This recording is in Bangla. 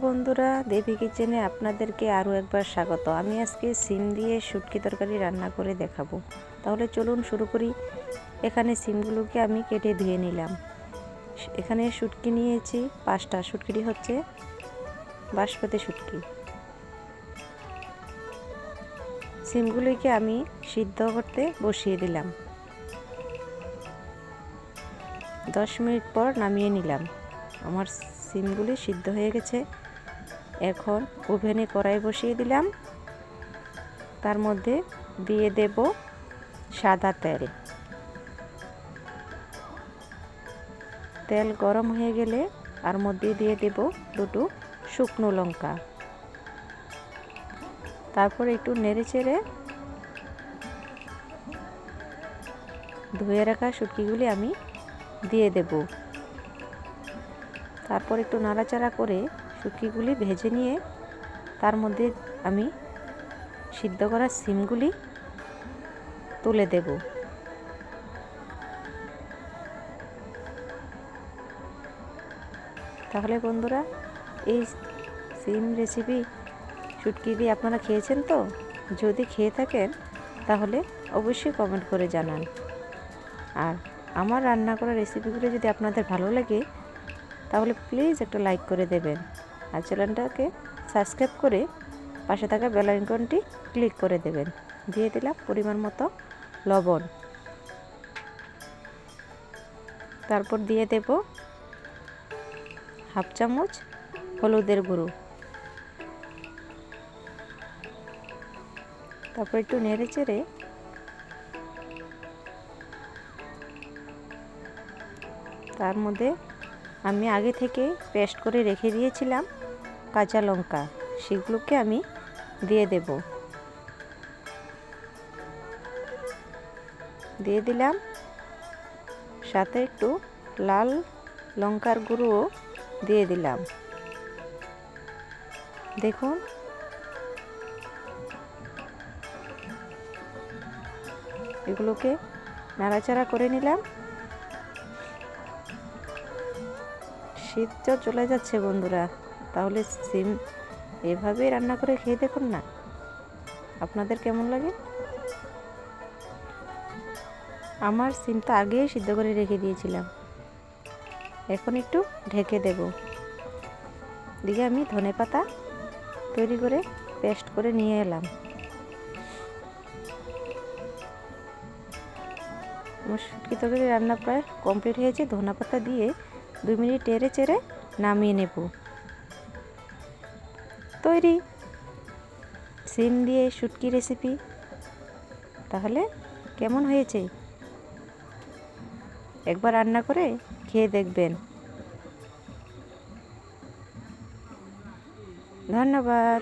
বন্ধুরা, দেবী কিচেনে আপনাদেরকে আরও একবার স্বাগত। আমি আজকে সিম দিয়ে শুটকি তরকারি রান্না করে দেখাবো। তাহলে চলুন শুরু করি। এখানে সিমগুলোকে আমি কেটে ধুয়ে নিলাম। এখানে শুটকি নিয়েছি, পাঁচটা। শুটকিটি হচ্ছে বাঁশপাতি শুটকি। সিমগুলিকে আমি সিদ্ধ করতে বসিয়ে দিলাম। দশ মিনিট পর নামিয়ে নিলাম। আমার সিমগুলি সিদ্ধ হয়ে গেছে। এখন ওভেনে কড়াই বসিয়ে দিলাম। তার মধ্যে দিয়ে দেব সাদা তেল। তেল গরম হয়ে গেলে আর মধ্যে দিয়ে দেব দুটো শুকনো লঙ্কা। তারপর একটু নেড়ে চেড়ে ধুয়ে রাখা শুটকিগুলি আমি দিয়ে দেব। তারপর একটু নাড়াচাড়া করে শুটকিগুলি ভেজে নিয়ে তার মধ্যে আমি সিদ্ধ করা সিমগুলি তুলে দেব। তাহলে বন্ধুরা, এই সিম রেসিপি, শুটকি দিয়ে আপনারা খেয়েছেন তো? যদি খেয়ে থাকেন, তাহলে অবশ্যই কমেন্ট করে জানান। আর আমার রান্না করা রেসিপিগুলো যদি আপনাদের ভালো লাগে তাহলে প্লিজ একটা লাইক করে দেবেন। আর চ্যানেলটাকে সাবস্ক্রাইব করে পাশে থাকা বেল আইকনটি ক্লিক করে দেবেন। দিয়ে দিলাম পরিমাণ মতো লবণ। তারপর দিয়ে দেব হাফ চামচ হলুদের গুঁড়ো। তারপর একটু নেড়ে চেড়ে তার মধ্যে আমি আগে থেকে পেস্ট করে রেখে দিয়েছিলাম কাঁচা লঙ্কা। সেগুলোকে আমি দিয়ে দেব। দিয়ে দিলাম। সাথে একটু লাল লঙ্কার গুঁড়োও দিয়ে দিলাম। দেখুন। এগুলোকে নাড়াচাড়া করে নিলাম। শীত তো চলে যাচ্ছে বন্ধুরা। তাহলে সিম এভাবেই রান্না করে খেয়ে দেখুন না। আপনাদের কেমন লাগে? আমার সিমটা আগেই সিদ্ধ করে রেখে দিয়েছিলাম। এখন একটু ঢেকে দেব। দিকে আমি ধনে পাতা তৈরি করে পেস্ট করে নিয়ে এলাম। আমার শুটকি তরকারি রান্না প্রায় কমপ্লিট হয়েছে। ধনে পাতা দিয়ে দুই মিনিট টেরে চেড়ে নামিয়ে নেব। তৈরি। সিম দিয়ে শুটকি রেসিপি। তাহলে কেমন হয়েছে? একবার রান্না করে খেয়ে দেখবেন। ধন্যবাদ।